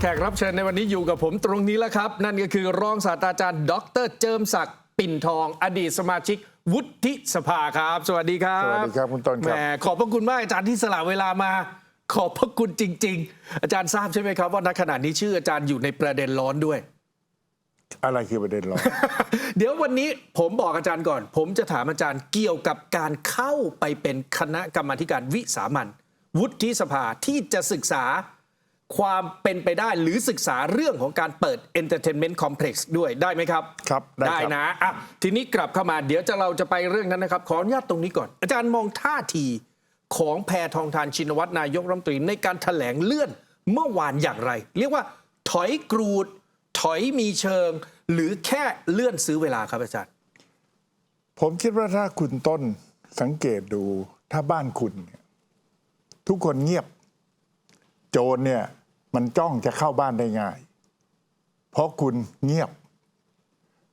และแขกรับเชิญในวันนี้อยู่กับผมตรงนี้แล้วครับ นั่นก็คือรองศาสตราจารย์ ดรเจิมศักดิ์ปิ่นทอง อดีตสมาชิกวุฒิสภาครับ สวัสดีครับสวัสดีครับคุณต้นครับแหมขอบพระคุณมากอาจารย์ที่สละเวลามา ขอบพระคุณจริง ๆ อาจารย์ทราบใช่ไหมครับว่าณขณะนี้ชื่ออาจารย์อยู่ในประเด็นร้อนด้วย อะไรคือประเด็นร้อนเดี๋ยววันนี้ผมบอกอาจารย์ก่อน ผมจะถามอาจารย์เกี่ยวกับการเข้าไปเป็นคณะกรรมาธิการวิสามันวุฒิสภาที่จะศึกษา ความเป็นไปได้หรือศึกษาเรื่องของการเปิด Entertainment Complex ด้วยได้ไหมครับ ครับได้ครับนะอะทีนี้กลับเข้ามาเดี๋ยวจะเราจะไปเรื่องนั้นนะครับ ขออนุญาตตรงนี้ก่อน อาจารย์มองท่าทีของแพทองทานชินวัตรนายกรัฐมนตรีในการถแถลงเลื่อนเมื่อวานอย่างไร เรียกว่าถอยกรูด ถอยมีเชิง หรือแค่เลื่อนซื้อเวลาครับอาจารย์ ผมคิดว่าถ้าคุณต้นสังเกตดูถ้าบ้านคุณเนี่ยทุกคนเงียบ โจรเนี่ย มันจ้องจะเข้าบ้านได้ง่าย เพราะคุณเงียบ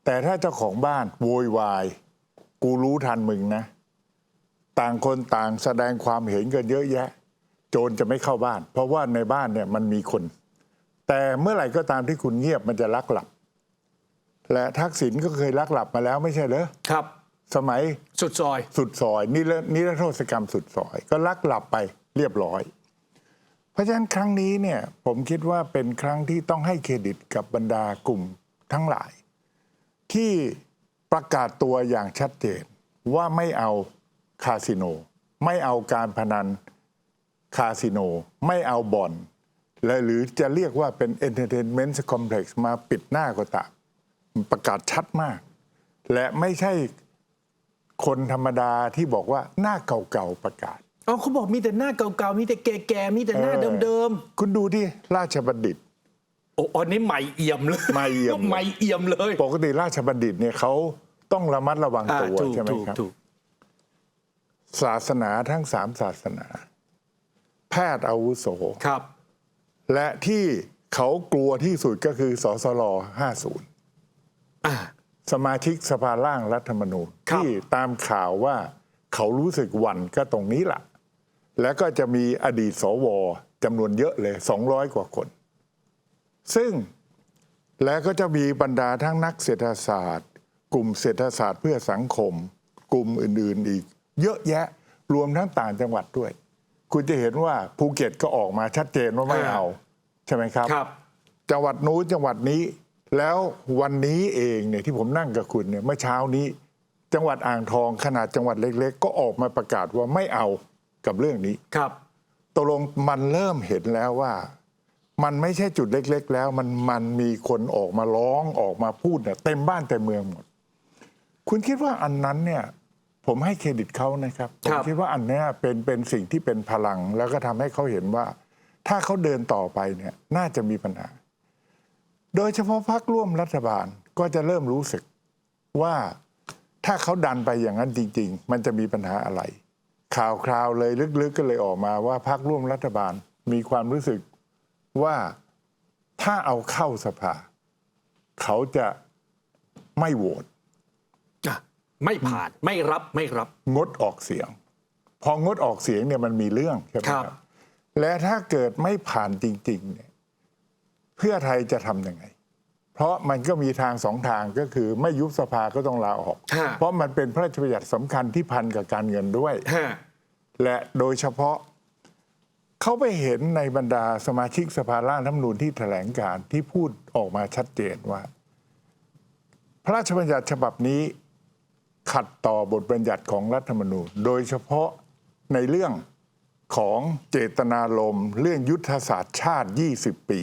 แต่ถ้าเจ้าของบ้านโวยวาย กูรู้ทันมึงนะ ต่างคนต่างแสดงความเห็นกันเยอะแยะ โจรจะไม่เข้าบ้าน เพราะว่าในบ้านเนี่ยมันมีคน แต่เมื่อไหร่ก็ตามที่คุณเงียบมันจะลักหลับ และทักษิณก็เคยลักหลับมาแล้วไม่ใช่เหรอครับ สมัยสุดซอย สุดซอยนิรนิรโทษกรรมสุดซอย ก็ลักหลับไปเรียบร้อย เพราะฉะนั้นครั้งนี้เนี่ยผมคิดว่าเป็นครั้งที่ต้องให้เครดิตกับบรรดากลุ่มทั้งหลาย ที่ประกาศตัวอย่างชัดเจนว่าไม่เอาคาสิโน ไม่เอาการพนันคาสิโน ไม่เอาบ่อนและหรือจะเรียกว่าเป็น Entertainment Complex มาปิดหน้าก็ตามประกาศชัดมาก และไม่ใช่คนธรรมดาที่บอกว่าหน้าเก่าๆประกาศ อ๋อเขาบอกมีแต่หน้าเก่าๆมีแต่แก่ๆมีแต่หน้าเออเดิมคุณดูที่ราชบัณฑิต ๆโอ้อันนี้ใหม่เอี่ยมเลยใหม่เอี่ยม ใหม่เอี่ยมเลยปกติราชบัณฑิตเนี่ยเขาต้องระมัดระวังอ่าตัวถูกใช่ไหมถูกครับ ถูกศาสนาทั้งสามศาสนา แพทย์อาวุโส ครับ และที่เขากลัวที่สุดก็คือสสล50 อ่า สมาชิกสภาล่างรัฐธรรมนูญ ครับ ที่ตามข่าวว่าเขารู้สึกหวั่นก็ตรงนี้แหละ แล้วก็จะมีอดีตสวจำนวนเยอะเลย 200 กว่าคน ซึ่งแล้วก็จะมีบรรดาทั้งนักเศรษฐศาสตร์ กลุ่มเศรษฐศาสตร์เพื่อสังคม กลุ่มอื่น ๆ อีก เยอะแยะรวมทั้งต่างจังหวัดด้วย คุณจะเห็นว่าภูเก็ตก็ออกมาชัดเจนว่าไม่เอา ใช่ไหมครับครับ จังหวัดนู้นจังหวัดนี้ แล้ววันนี้เองเนี่ยที่ผมนั่งกับคุณเนี่ยเมื่อเช้านี้ จังหวัดอ่างทองขนาดจังหวัดเล็ก ๆ ก็ออกมาประกาศว่าไม่เอา กับเรื่องนี้ครับตกลงมันเริ่มเห็นแล้วว่า มันไม่ใช่จุดเล็ก ๆ แล้วมันมันมีคนออกมาร้องออกมาพูดเนี่ยเต็มบ้านเต็มเมืองหมด คุณคิดว่าอันนั้นเนี่ย ผมให้เครดิตเขานะครับผคมรับ คิดว่าอันเนี้ยเป็นเป็นสิ่งที่เป็นพลัง แล้วก็ทำให้เขาเห็นว่า ถ้าเขาเดินต่อไปเนี่ย น่าจะมีปัญหา โดยเฉพาะพรรคร่วมรัฐบาลก็จะเริ่มรู้สึกว่าถ้าเขาดันไปอย่างนั้นจริง ๆ มันจะมีปัญหาอะไร ข่าวคราวเลยลึกๆก็เลยออกมาว่าพรรคร่วมรัฐบาลมีความรู้สึกว่าถ้าเอาเข้าสภา เขาจะไม่โหวตอะไม่ผ่านไม่รับไม่รับ งดออกเสียง พองดออกเสียงเนี่ยมันมีเรื่องใช่ไหมคครัรับบและถ้าเกิดไม่ผ่านจริง ๆ เนี่ย เพื่อไทยจะทำยังไง เพราะมันก็มีทางสองทางก็คือไม่ยุบสภาก็ต้องลาออก ฮะ เพราะมันเป็นพระราชบัญญัติสำคัญที่พันกับการเงินด้วย ฮะ และโดยเฉพาะเขาไปเห็นในบรรดาสมาชิกสภาร่างรัฐธรรมนูญที่แถลงการณ์ที่พูดออกมาชัดเจนว่า พระราชบัญญัติฉบับนี้ขัดต่อบทบัญญัติของรัฐธรรมนูญ โดยเฉพาะในเรื่องของเจตนารมณ์เรื่องยุทธศาสตร์ชาติ 20 ปี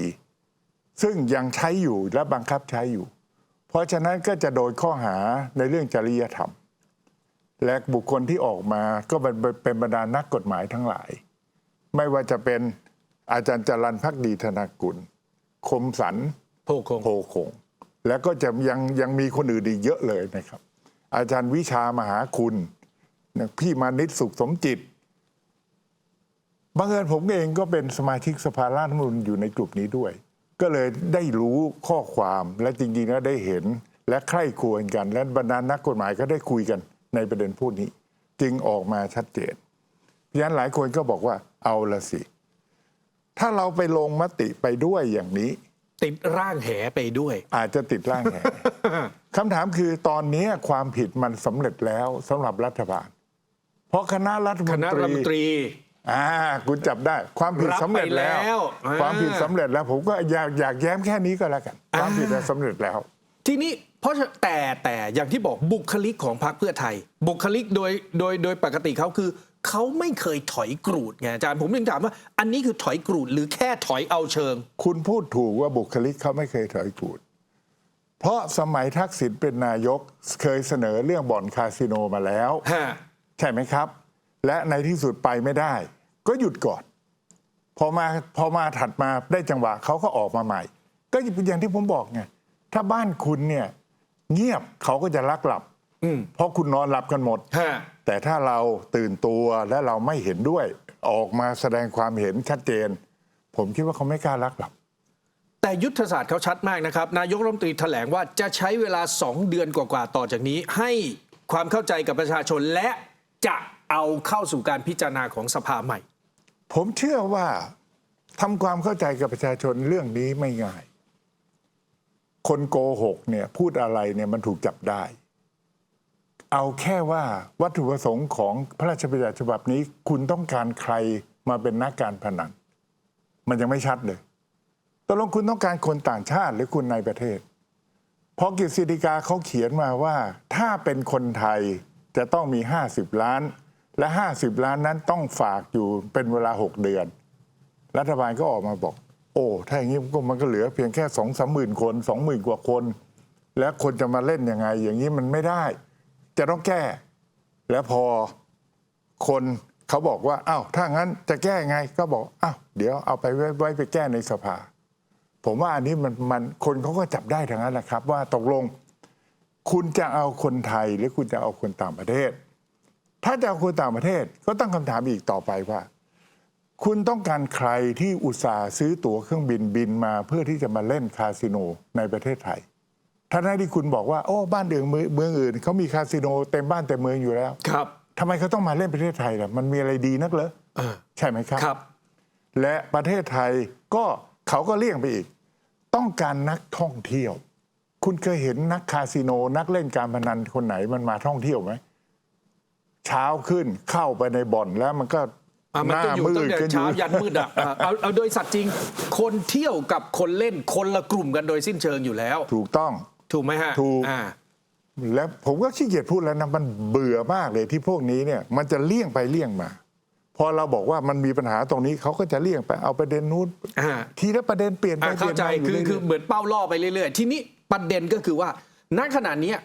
ซึ่งยังใช้อยู่และบังคับใช้อยู่ เพราะฉะนั้นก็จะโดนข้อหาในเรื่องจริยธรรม และบุคคลที่ออกมาก็เป็นเป็นบรรดานักกฎหมายทั้งหลาย ไม่ว่าจะเป็นอาจารย์จรันพักดีธนากุล คมสันโพคงโพคง แล้วก็จะยังยังมีคนอื่นอีกเยอะเลยนะครับ อาจารย์วิชามหาคุณนะพี่มานิตสุขสมจิตบังเอิญผมเองก็เป็นสมาชิกสภาร่างรัฐธรรมนูญอยู่ในกลุ่มนี้ด้วย ก็เลยได้รู้ข้อความและจริงๆแล้วได้เห็นและใคร่ควรกัน และบรรดานักกฎหมายก็ได้คุยกันในประเด็นพูดนี้ จึงออกมาชัดเจนเพราะฉะนั้นหลายคนก็บอกว่าเอาละสิ ถ้าเราไปลงมติไปด้วยอย่างนี้ ติดร่างแหไปด้วย อาจจะติดร่างแห คำถามคือตอนนี้ความผิดมันสำเร็จแล้วสำหรับรัฐบาล เพราะคณะรัฐมคนณะตรัฐมนตรีรี อ่าคุณจับได้ความผิดรับสำเร็จแล้วไปแล้วอ่า ความผิดสำเร็จแล้ว ผมก็อยากอยากแย้มแค่นี้ก็แล้วกัน ความผิดน่ะสำเร็จแล้ว ทีนี้เพราะฉะแต่แต่อย่างที่บอกบุคลิกของพรรคเพื่อไทย บุคลิกโดยโดยโดยปกติเขาคือ เขาไม่เคยถอยกรูดไงอาจารย์ผมยังถามว่า อันนี้คือถอยกรูดหรือแค่ถอยเอาเชิง คุณพูดถูกว่าบุคลิกเขาไม่เคยถอยกูด เพราะสมัยทักษิณเป็นนายกเคยเสนอเรื่องบ่อนคาสิโนมาแล้ว ฮะ ใช่ไหมครับ และในที่สุดไปไม่ได้ ก็หยุดก่อน พอมาพอมาถัดมาได้จังหวะเขาก็ออกมาใหม่ ก็อย่างที่ผมบอกไงถ้าบ้านคุณเนี่ยเงียบเขาก็จะลักหลับอืมเพราะคุณนอนหลับกันหมดฮะแต่ถ้าเราตื่นตัวและเราไม่เห็นด้วย ออกมาแสดงความเห็นชัดเจน ผมคิดว่าเขาไม่กล้าลักหลับ แต่ยุทธศาสตร์เขาชัดมากนะครับ นายกรัฐมนตรีแถลงว่าจะใช้เวลา2เดือนกว่าๆต่อจากนี้ ให้ความเข้าใจกับประชาชนและจะ เอาเข้าสู่การพิจารณาของสภาใหม่ ผมเชื่อว่าทำความเข้าใจกับประชาชนเรื่องนี้ไม่ง่าย คนโกหกเนี่ยพูดอะไรเนี่ยมันถูกจับได้ เอาแค่ว่าวัตถุประสงค์ของพระราชบัญญัติฉบับนี้ คุณต้องการใครมาเป็นนักการพนันมันยังไม่ชัดเลยตกลงคุณต้องการคนต่างชาติหรือคุณในประเทศ เพราะกฤษฎีกาเขาเขียนมาว่า ถ้าเป็นคนไทยจะต้องมี 50 ล้าน และ 50 ล้านนั้นต้องฝากอยู่เป็นเวลา 6 เดือน รัฐบาลก็ออกมาบอก โอ้ถ้าอย่างนี้มันก็เหลือเพียงแค่สองสามหมื่นคนสองหมื่นกว่าคน แล้วคนจะมาเล่นยังไง อย่างนี้มันไม่ได้ จะต้องแก้ แล้วพอคนเขาบอกว่าอ้าวถ้างั้นจะแก้ไงก็บอกอ้าวเดี๋ยวเอาไปไว้ไว้ไปแก้ในสภา ผมว่าอันนี้มันมันคนเขาก็จับได้ทั้งนั้นแหละครับ ว่าตกลง คุณจะเอาคนไทยหรือคุณจะเอาคนต่างประเทศ ถ้าจะเอาคนต่างประเทศก็ตั้งคำถามอีกต่อไปว่า คุณต้องการใครที่อุตส่าห์ซื้อตั๋วเครื่องบินบินมาเพื่อที่จะมาเล่นคาสิโนในประเทศไทยท่านที่คุณบอกว่าโอ้บ้านเดืองเมืองเมืองอื่นเขามีคาสิโนเต็มบ้านเต็มเมืองอยู่แล้ว ครับทำไมเขาต้องมาเล่นประเทศไทยล่ะมันมีอะไรดีนักเหรอเออใช่ไหมครับ ครับ และประเทศไทยก็เขาก็เลี่ยงไปอีก ต้องการนักท่องเที่ยว คุณเคยเห็นนักคาสิโนนักเล่นการพนันคนไหนมันมาท่องเที่ยวไหม เช้าขึ้นเข้าไปในบ่อนแล้วมันก็อะหมันน้าก็อยู่มืตั้งดแต่กันอเช้ายู่ยันมืดอะอะเอาเอาโดยสัตว์จริง คนเที่ยวกับคนเล่นคนละกลุ่มกันโดยสิ้นเชิงอยู่แล้ว ถูกต้อง ถูกไหมฮะถูก อ่า และผมก็ขี้เกียจพูดแล้วนะมันเบื่อมากเลยที่พวกนี้เนี่ยมันจะเลี่ยงไปเลี่ยงมา พอเราบอกว่ามันมีปัญหาตรงนี้เขาก็จะเลี่ยงไปเอาประเด็นนู้นอ่า ทีละประเด็นเปลี่ยนไปอะเปเข้าลี่ยนใจมายู่คือเรื่ยๆคือเหมือนเป้าล่อไปเรื่อยๆ ทีนี้ประเด็นก็คือว่าณขณะเนี้ย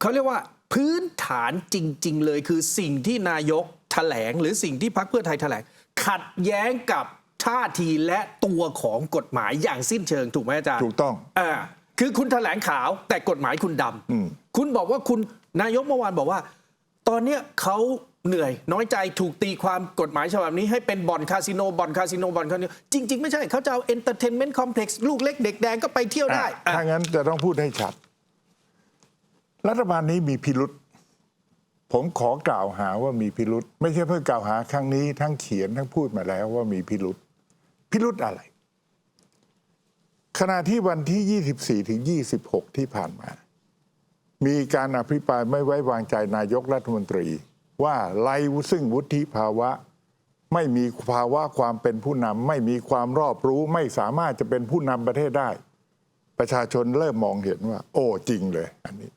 เขาเรียกว่า พื้นฐานจริง ๆ เลยคือสิ่งที่นายกแถลง หรือสิ่งที่พรรคเพื่อไทยแถลง ขัดแย้งกับท่าทีและตัวของกฎหมายอย่างสิ้นเชิงถูกไหมอาจารย์ถูกต้องอ่าคือคุณแถลงขาวแต่กฎหมายคุณดำอืมคุณบอกว่าคุณนายกเมื่อวานบอกว่า ตอนเนี้ยเขาเหนื่อย น้อยใจถูกตีความกฎหมายฉบับนี้ให้เป็นบ่อนคาสิโนบ่อนคาสิโนบ่อนคาสิโนจริง ๆ ไม่ใช่เขาจะเอาเอนเตอร์เทนเมนต์คอมเพล็กซ์ลูกเล็กเด็กแดงก็ไปเที่ยวได้อะอะถ้างั้นจะต้องพูดให้ชัด รัฐบาลนี้มีพิรุษผมขอกล่าวหาว่ามีพิรุษไม่ใช่เพิ่งกล่าวหาครั้งนี้ ทั้งเขียนทั้งพูดมาแล้วว่ามีพิรุษพิรุษอะไร ขณะที่วันที่ 24 ถึง 26 ที่ผ่านมา มีการอภิปรายไม่ไว้วางใจนายกรัฐมนตรี ว่าไล่ซึ่งวุฒิภาวะ ไม่มีภาวะความเป็นผู้นำไม่มีความรอบรู้ไม่สามารถจะเป็นผู้นำประเทศได้ ประชาชนเริ่มมองเห็นว่า โอ้จริงเลย อันนี้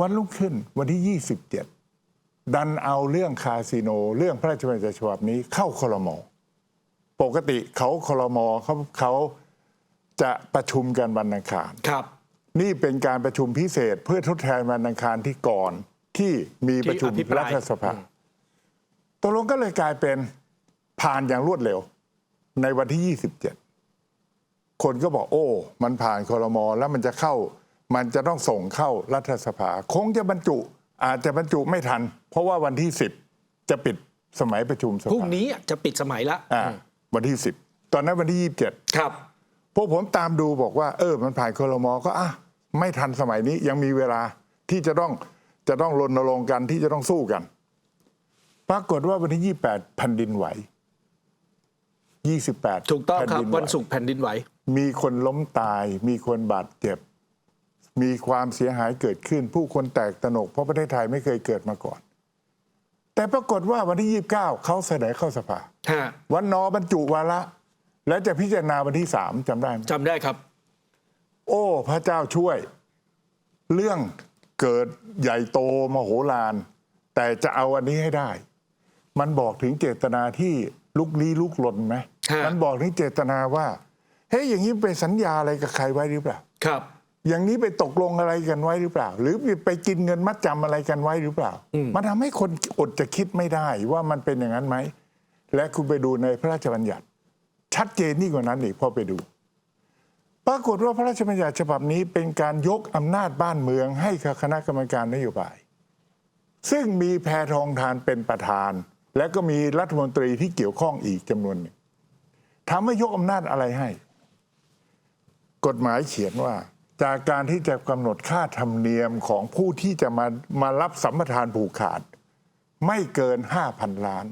วันรุ่งขึ้นวันที่ 27 ดันเอาเรื่องคาสิโน เรื่องพระราชบัญญัติฉบับนี้เข้าคลมปกติเขาคลมเขาเขาจะประชุมกันวันอังคารครับ นี่เป็นการประชุมพิเศษเพื่อทดแทนวันอังคารที่ก่อนที่มีประชุมที่อภิปรายรัฐสภาตกลงก็เลยกลายเป็นผ่านอย่างรวดเร็ว ในวันที่ 27 คนก็บอกโอ้ มันผ่านคอรมอแล้วมันจะเข้า มันจะต้องส่งเข้ารัฐสภา คงจะบรรจุ อาจจะบรรจุไม่ทัน เพราะว่าวันที่ 10 จะปิดสมัยประชุมสพรุ่งภานี้จะปิดสมัยละอ่าวันที่ 10 ตอนนั้นวันที่ 27 ครับ พวกผมตามดูบอกว่า เออ มันผ่านคอรมอก็อะไม่ทันสมัยนี้ยังมีเวลาที่จะต้องจะต้องรณรงค์กันที่จะต้องสู้กัน ปรากฏว่าวันที่ 28แผ่นดินไหว 28 ถูกต้องครับแผ่ดิไหวันศุกร์แผ่นดินไหว มีคนล้มตาย มีคนบาดเจ็บ มีความเสียหายเกิดขึ้น ผู้คนแตกตระหนก เพราะประเทศไทยไม่เคยเกิดมาก่อน แต่ปรากฏว่าวันที่ 29 เขาเสนอเข้าสภาฮะวันนอบรรจุวาระ และจะพิจารณาวันที่3จำได้ไหมจำได้ครับ โอ้ พระเจ้าช่วย เรื่องเกิดใหญ่โตมโหฬารแต่จะเอาอันนี้ให้ได้ มันบอกถึงเจตนาที่ลุกลี้ลุกลนไหมฮะมันบอกถึงเจตนาว่าเฮ้ยอย่างนี้ไปสัญญาอะไรกับใครไว้หรือเปล่าครับ อย่างนี้ไปตกลงอะไรกันไว้หรือเปล่า หรือไปกินเงินมัดจำอะไรกันไว้หรือเปล่า มันทำให้คนอดจะคิดไม่ได้ว่ามันเป็นอย่างนั้นไหม และคุณไปดูในพระราชบัญญัติ ชัดเจนยิ่งกว่านั้นอีกพอไปดู ปรากฏว่าพระราชบัญญัติฉบับนี้เป็นการยกอำนาจบ้านเมือง ให้กับคณะกรรมการนโยบาย ซึ่งมีแพทองทานเป็นประธาน และก็มีรัฐมนตรีที่เกี่ยวข้องอีกจำนวนหนึ่งถามว่ายกอำนาจอะไรให้ กฎหมายเขียนว่า จากการที่จะกำหนดค่าธรรมเนียมของผู้ที่จะมามารับสัมปทานผูกขาด ไม่เกิน5,000ล้าน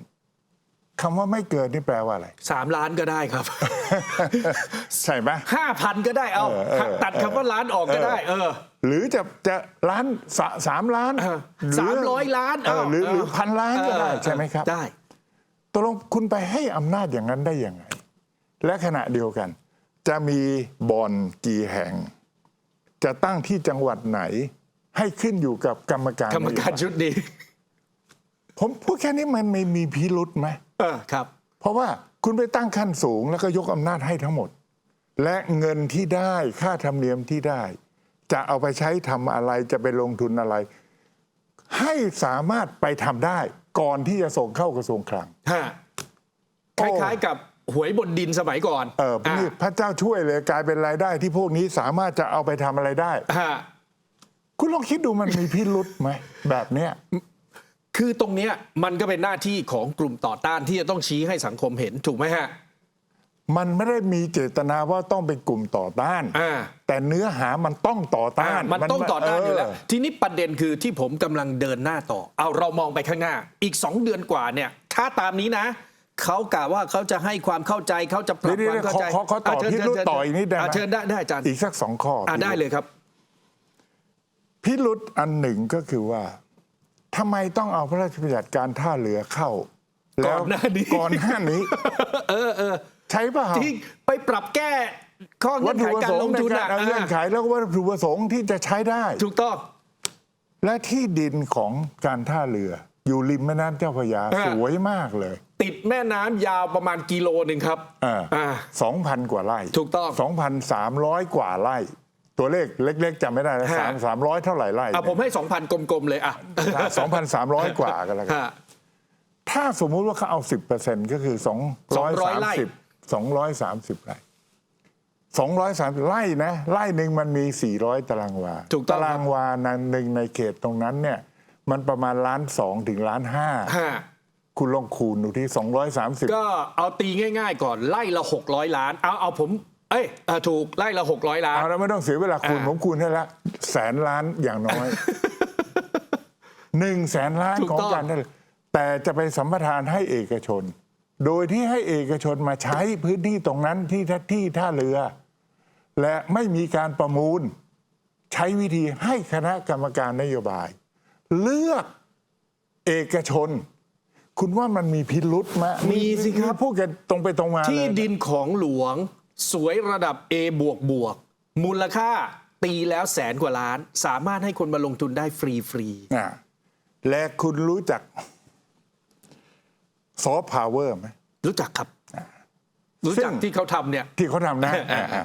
คำว่าไม่เกินนี่แปลว่าอะไรสามล้านก็ได้ครับ ใช่ไหมห้าพันก็ได้เอาเออเออหักตัดคำว่าล้านออกก็ได้ เออ หรือจะจะล้านสาสามล้านเออหสามร้อยล้านเออเาหรือหรือเพันล้านก็ได้เออใช่ไหมครับ ได้ตกลงคุณไปให้อำนาจอย่างนั้นได้ยังไง และขณะเดียวกัน จะมีบ่อนกี่แห่ง จะตั้งที่จังหวัดไหน ให้ขึ้นอยู่กับกรรมการกรรมการนโยบยชุดนี้ ผมพูดแค่นี้มันไม่มีพิรุษไหมเออครับ เพราะว่าคุณไปตั้งขั้นสูงแล้วก็ยกอำนาจให้ทั้งหมด และเงินที่ได้ค่าธรรมเนียมที่ได้ จะเอาไปใช้ทำอะไรจะไปลงทุนอะไร ให้สามารถไปทำได้ ก่อนที่จะส่งเข้ากระทรวงคลัง ฮะคล้ายๆกับ หวยบนดินสมัยก่อนเออนี่พระเจ้าช่วยเลยกลายเป็นรายได้ที่พวกนี้สามารถจะเอาไปทำอะไรได้ ฮะ คุณลองคิดดูมันมีพิรุษไหม แบบเนี้ย คือตรงเนี้ยมันก็เป็นหน้าที่ของกลุ่มต่อต้านที่จะต้องชี้ให้สังคมเห็นถูกไหมฮะ มันไม่ได้มีเจตนาว่าต้องเป็นกลุ่มต่อต้าน อ่า แต่เนื้อหามันต้องต่อต้านมันต้องต่อต้านอยู่แล้ว เทีนี้ประเด็นคือที่ผมกำลังเดินหน้าต่อ เอาเรามองไปข้างหน้า อีก 2 เดือนกว่าเนี่ย ถ้าตามนี้นะ เขากะว่าเขาจะให้ความเข้าใจเขาจะปรับเดี๋ยวความๆเข้าใจขอขอต่อเชิญพิรุธเชิญต่ออีกนิดได้ไหมะเชิญได้ได้อาจารย์อีกสักสองข้ออะพิรุธได้เลยครับ พิรุษอันหนึ่งก็คือว่าทำไมต้องเอาพระราชบัญญัติการท่าเรือเข้าแล้วก่อนหน้านี้ก่อนหน้านี้ เออเออใช่ป่ะที่ไปปรับแก้ข้อเงื่วัอตนถุไขประการสงลค์งในทุนการอะเอาเงื่อนไขแล้วก็วัตถุประสงค์ที่จะใช้ได้ ถูกต้อง และที่ดินของการท่าเรือ อยู่ริมแม่น้ำเจ้าพระยาอ่าสวยมากเลย ติดแม่น้ำยาวประมาณกิโลหนึ่งครับอ่าสองพันกว่าไร่ถูกต้องสองพันสามร้อยกว่าไร่ ตัวเลขเล็ก ๆจำไม่ได้แล้วฮะสามสามร้อยเท่าไหร่ไร่อะผมให้2,000กลมๆเลยอะสองพันสามร้อยกว่ากันแล้วกันฮะถ้าสมมุติว่าเขาเอาสิบเปอร์เซ็นก็คือสองร้อยสาม200ไร่สิบสองร้อยสามสิบไร่สองร้อยสามไร่นะไร่หนึ่งมันมีสี่ร้อยตารางวาถูกต้องตารางวานั้นหนึ่งในเขตตรงนั้นเนี่ย มันประมาณล้านสองถึงล้านห้าฮะ คุณลองคูณดูที่สองร้อยสามสิบก็เอาตีง่าย ๆ ก่อนไล่ละ 600 ล้าน เอาเอาผม เอ้ยเออถูกไล่ละ 600 ล้าน เอาแล้วไม่ต้องเสียเวลาคูณอ่าผมคูณให้ละแสนล้านอย่างน้อยหนึ่งแสนล้านถูกของต้อง การได้แต่จะไปสัมปทานให้เอกชน โดยที่ให้เอกชนมาใช้พื้นที่ตรงนั้นที่ท่าที่ท่าเรือ และไม่มีการประมูล ใช้วิธีให้คณะกรรมการนโยบาย เลือกเอกชน คุณว่ามันมีพิรุษไหมมีสิครับ พูดกันตรงไปตรงมาที่เลยดินของหลวง สวยระดับ A บวกบวกมูลค่าตีแล้วแสนกว่าล้าน สามารถให้คนมาลงทุนได้ฟรีฟรีอ่าและคุณรู้จักซอฟต์พาวเวอร์ไหมๆรู้จักครับ รู้ซึ่จักงที่เขาทำเนี่ย ที่เขาทำนะอ่าอ่า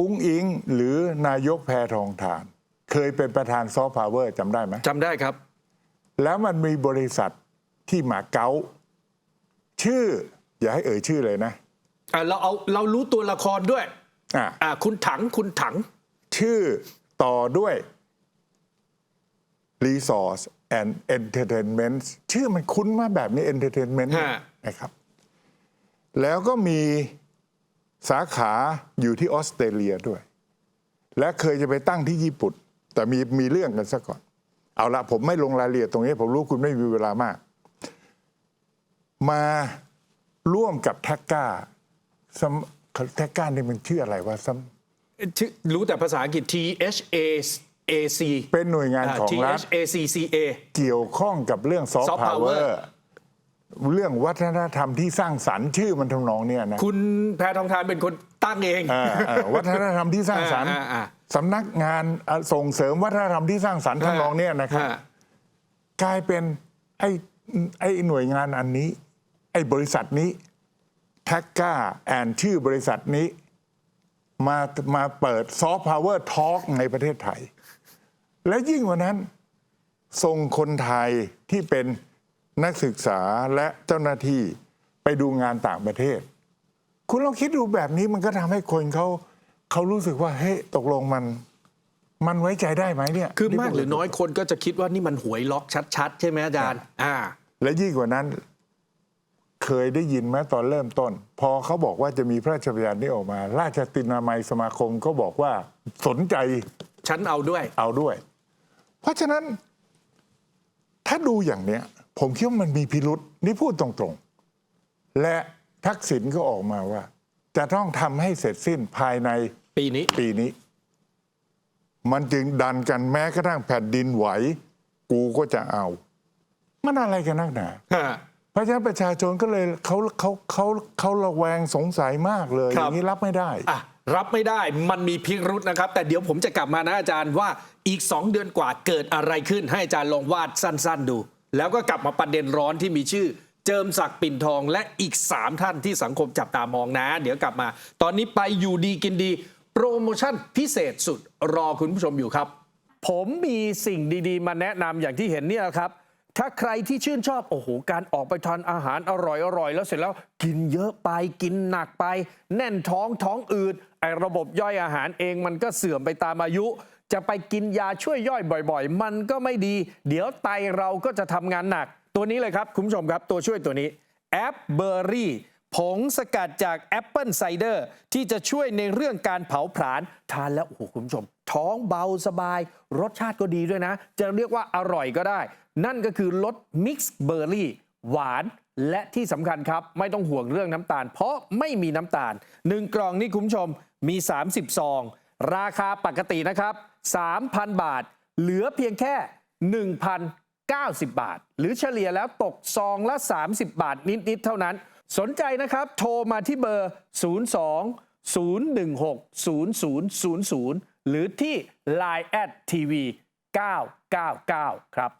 อุ้งอิงหรือนายกแพทองทาน เคยเป็นประธานซอฟต์พาวเวอร์จำได้ไหมจำได้ครับ แล้วมันมีบริษัท ที่หมาเก๊าชื่อ อย่าให้เอ่ยชื่อเลยนะอะเราเอาเรารู้ตัวละครด้วยอ่าอะคุณถังคุณถัง ชื่อต่อด้วย Resource and Entertainment ชื่อมันคุ้นมากแบบนี้ Entertainment ฮะ นะครับ แล้วก็มีสาขาอยู่ที่ออสเตรเลียด้วย และเคยจะไปตั้งที่ญี่ปุ่น แต่มีมีเรื่องกันซะก่อน เอาละผมไม่ลงรายละเอียดตรงนี้ ผมรู้คุณไม่มีเวลามาก มาร่วมกับแท็กก้าซัมแท็กก้านี่มันชื่ออะไรวะซัมชื่อรู้แต่ภาษาอังกฤษ T H A A C เป็นหน่วยงานของ T รัฐ H A C C A เกี่ยวข้องกับเรื่องซอฟ Soft ต์พาวเวอ power ร์เรื่องวัฒนธรรมที่สร้างสรรค์ชื่อมันทำนองเนี่ยนะคุณแพทองทานเป็นคนตั้งเองอ่าอ่าวัฒนธรรมที่สร้างสรรค์อ่าอ่าอ่าสำนักงานอ่าส่งเสริมวัฒนธรรมที่สร้างสรรค์ทำนองเนี่ยนะครับฮะกลายเป็นไอ้ไอ้หน่วยงานอันนี้ ไอ้บริษัทนี้แท็กก้าแอนชื่อบริษัทนี้ มามาเปิดซอฟต์พาวเวอร์ทอล์กในประเทศไทย และยิ่งกว่านั้นส่งคนไทยที่เป็นนักศึกษาและเจ้าหน้าที่ไปดูงานต่างประเทศ คุณลองคิดดูแบบนี้มันก็ทำให้คนเขาเขารู้สึกว่าเฮ้ยตกลงมันมันไว้ใจได้ไหมเนี่ย คือมากหรือน้อยคนก็จะคิดว่านี่มันหวยล็อกชัด ๆ ใช่ไหมอาจารย์ อ่า และยิ่งกว่านั้น เคยได้ยินไหมตอนเริ่มต้น พอเขาบอกว่าจะมีพระราชบัญญัตินี้ออกมา ราชตินามัยสมาคมก็บอกว่าสนใจฉันเอาด้วย เอาด้วย เพราะฉะนั้น ถ้าดูอย่างเนี้ย ผมคิดว่ามันมีพิรุษนี่พูดตรงๆ และทักษิณก็ออกมาว่า จะต้องทำให้เสร็จสิ้นภายในปีนี้ ปีนี้ มันจึงดันกันแม้กระทั่งแผ่นดินไหว กูก็จะเอา มันอะไรกันนักหนาฮะ เพราะฉะนั้นประชาชนก็เลยเขาเขาเขาเขาระแวงสงสัยมากเลยคอรับย่างนี้รับไม่ได้ อะรับไม่ได้มันมีพิรุษนะครับ แต่เดี๋ยวผมจะกลับมานะอาจารย์ว่าอีก 2 เดือนกว่าเกิดอะไรขึ้นให้อาจารย์ลองวาดสั้น ๆ ดู แล้วก็กลับมาประเด็นร้อนที่มีชื่อ เจิมศักดิ์ปิ่นทองและอีก 3 ท่านที่สังคมจับตามองนะ เดี๋ยวกลับมา ตอนนี้ไปอยู่ดีกินดี โปรโมชั่นพิเศษสุดรอคุณผู้ชมอยู่ครับ ผมมีสิ่งดีๆ มาแนะนำอย่างที่เห็นเนี่ยครับ ถ้าใครที่ชื่นชอบโอ้โหการออกไปทานอาหารอร่อยอร่อยแล้วเสร็จแล้วกินเยอะไปกินหนักไป แน่นท้องท้องอืดไอระบบย่อยอาหารเองมันก็เสื่อมไปตามอายุ จะไปกินยาช่วยย่อยบ่อยๆ มันก็ไม่ดี เดี๋ยวไตเราก็จะทำงานหนัก ตัวนี้เลยครับคุณผู้ชมครับตัวช่วยตัวนี้แอปเบอร์รี่ ผงสกัดจากแอปเปิลไซเดอร์ที่จะช่วยในเรื่องการเผาผลาญทานแล้วโอ้โหคุณผู้ชม ท้องเบาสบาย รสชาติก็ดีด้วยนะ จะเรียกว่าอร่อยก็ได้ นั่นก็คือรสมิกซ์เบอร์รี่หวานและที่สำคัญครับ ไม่ต้องห่วงเรื่องน้ำตาล เพราะไม่มีน้ำตาล 1 กล่องนี่คุณผู้ชมมี 30 ซอง ราคาปกตินะครับ 3,000 บาท เหลือเพียงแค่ 1,090 บาท หรือเฉลี่ยแล้วตกซองละ 30 บาทนิด ๆ เท่านั้น สนใจนะครับ โทรมาที่เบอร์ 02 016 0000 หรือที่ Line แอดทีวี999 ครับ